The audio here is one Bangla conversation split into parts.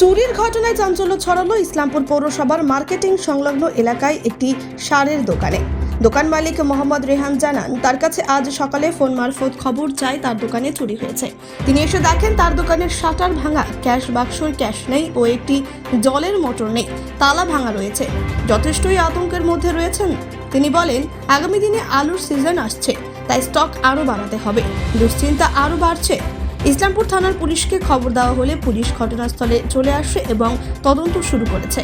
চুরির ঘটনায় চাঞ্চল্য ছড়ালো ইসলামপুর পৌরসভার মার্কেটিং সংলগ্ন এলাকায় একটি সারের দোকানে। দোকান মালিক মোহাম্মদ রেহান জানান, তার কাছে আজ সকালে ফোন মারফত খবর চায় তার দোকানে চুরি হয়েছে। তিনি এসে দেখেন তার দোকানের শাটার ভাঙা, ক্যাশ বাক্সর ক্যাশ নেই ও একটি জলের মোটর নেই, তালা ভাঙা রয়েছে। যথেষ্টই আতঙ্কের মধ্যে রয়েছেন। তিনি বলেন, আগামী দিনে আলুর সিজন আসছে, তাই স্টক আরও বাড়াতে হবে। দুশ্চিন্তা আরও বাড়ছে। ইসলামপুর থানার পুলিশকে খবর দেওয়া হলে পুলিশ ঘটনাস্থলে চলে আসে এবং তদন্ত শুরু করেছে।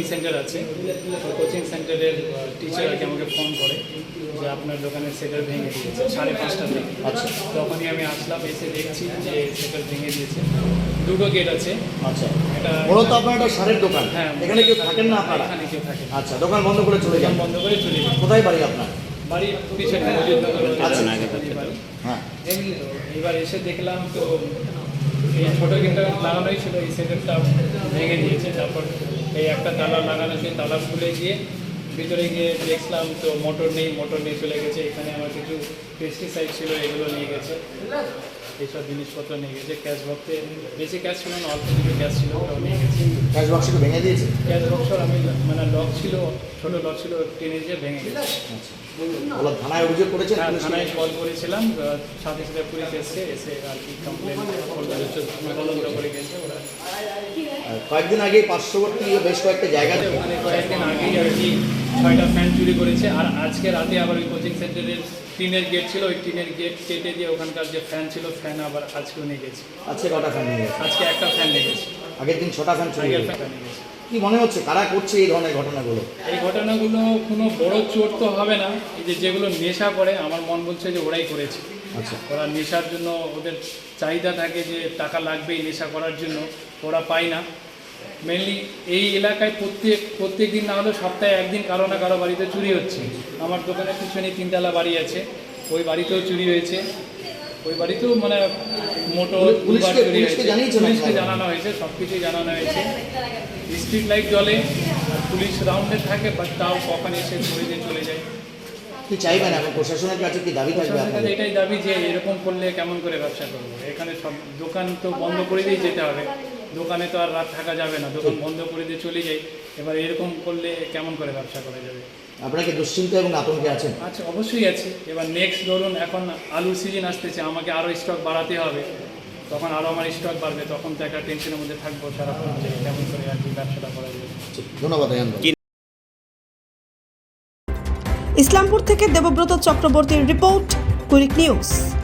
কোচিং সেন্টার আছে। কোচিং সেন্টারের টিচার কি আমাকে ফোন করে যে আপনার দোকানের সেটার ভেঙে দিয়েছে সাড়ে পাঁচটা দিকে আচ্ছা। তখনই আমি আসলাম এসে দেখছি যে সেটার ভেঙে দিয়েছে। দুটো গেট আছে। আচ্ছা। এটা মূলত আপনার একটা সারের দোকান। হ্যাঁ এখানে কেউ থাকেন না আপনারা? এখানে কেউ থাকে না। আচ্ছা দোকান বন্ধ করে চলে যান। বন্ধ করে চলে যাই। কোথায় বাড়ি আপনার? বাড়ির পিছনে আচ্ছা, বাড়ি। হ্যাঁ এবার এসে দেখলাম তো এই ছোটো গেটটা লাগানোই ছিল এই সেটেপটা ভেঙে দিয়েছে। তারপর এই একটা তালা লাগানো ছিল তালা খুলে গিয়ে ভিতরে গিয়ে দেখলাম তো মোটর নেই মোটর নিয়ে চলে গেছে। এখানে আমার কিছু পেস্টিসাইড ছিল এগুলো নিয়ে গেছে। এইসব জিনিসপত্র নিয়ে গেছে। ক্যাশ বক্সে বেশি ক্যাশ ছিল না অল্প কিছু ক্যাশ ছিল ওটাও নিয়ে গেছে। ক্যাশ বাক্সটা ভেঙে দিয়েছে? ক্যাশ বক্সর আমি মানে লক ছিল ছোটো লক ছিল টেনে দিয়ে ভেঙে গেছে। আচ্ছা। বলো থানায় অভিযোগ করেছেন হ্যাঁ থানায় কল করেছিলাম সাথে সাথে পুলিশ এসে এসে আর কি কমপ্লেন তদন্ত করে গেছে ওরা আর কয়েকদিন আগে পার্শ্ববর্তী বেশ কয়েকটা জায়গাতে ওখানে কয়েকদিন আগেই আর কি ছয়টা ফ্যান চুরি করেছে। আর আজকে রাতে আবার ওই কোচিং সেন্টারের টিনের গেট ছিল ওই টিনের গেট কেটে দিয়ে ওখানকার যে ফ্যান ছিল ফ্যান আবার আজকেও নিয়ে গেছে। আজকে কটা ফ্যান নিয়ে গেছে? আজকে একটা ফ্যান নিয়ে গেছে। আগের দিন ছটা ফ্যান চুরি আগের ফ্যান নিয়ে গেছে। কি মনে হচ্ছে? কারা করছে এই ধরনের ঘটনাগুলো? এই ঘটনাগুলো কোনো বড় চোট তো হবে না। এই যে যেগুলো নেশা করে আমার মন বলছে যে ওরাই করেছে। আচ্ছা। ওরা নেশার জন্য ওদের চাহিদা থাকে যে টাকা লাগবেই নেশা করার জন্য ওরা পায় না। মেনলি এই এলাকায় প্রত্যেক প্রত্যেক দিন না হলেও সপ্তাহে একদিন কারও না কারও বাড়িতে চুরি হচ্ছে। আমার দোকানের পিছনে তিনতলা বাড়ি আছে। ওই বাড়িতেও চুরি হয়েছে। ওই বাড়িতেও মানে মোটো পুলিশ- দুবার পুলিশকে-? জানানো হয়েছে সব কিছুই জানানো হয়েছে। স্ট্রিট লাইট আর পুলিশ রাউন্ডে থাকে বাট তাও কখন এসে ধরে দিয়ে চলে যায়। কি চাইবেন এখন? প্রশাসনের কাছে কি দাবি থাকবে আপনাদের? এটাই দাবি যে এরকম করলে কেমন করে ব্যবসা করব? এখানে সব দোকান তো বন্ধ করে দিয়ে যেতে হবে। দোকানে তো আর রাত থাকা যাবে না। দোকান বন্ধ করে দিয়ে চলে যাই। এবার এরকম করলে কেমন করে ব্যবসা করা যাবে? আপনারা কি দুশ্চিন্তা এবং আতঙ্কে আছেন? আচ্ছা অবশ্যই আছে। এবার নেক্সট ধরুন এখন আলুর সিজন আসতেছে আমাকে আরও স্টক বাড়াতে হবে। তখন আরও আমার স্টক বাড়বে তখন তো একটা টেনশনের মধ্যে থাকব সারা কেমন করে আর কি ব্যবসাটা করা যাবে ঠিক, ধন্যবাদ ইসলামপুর থেকে দেবব্রত চক্রবর্তীর রিপোর্ট কুইক নিউজ।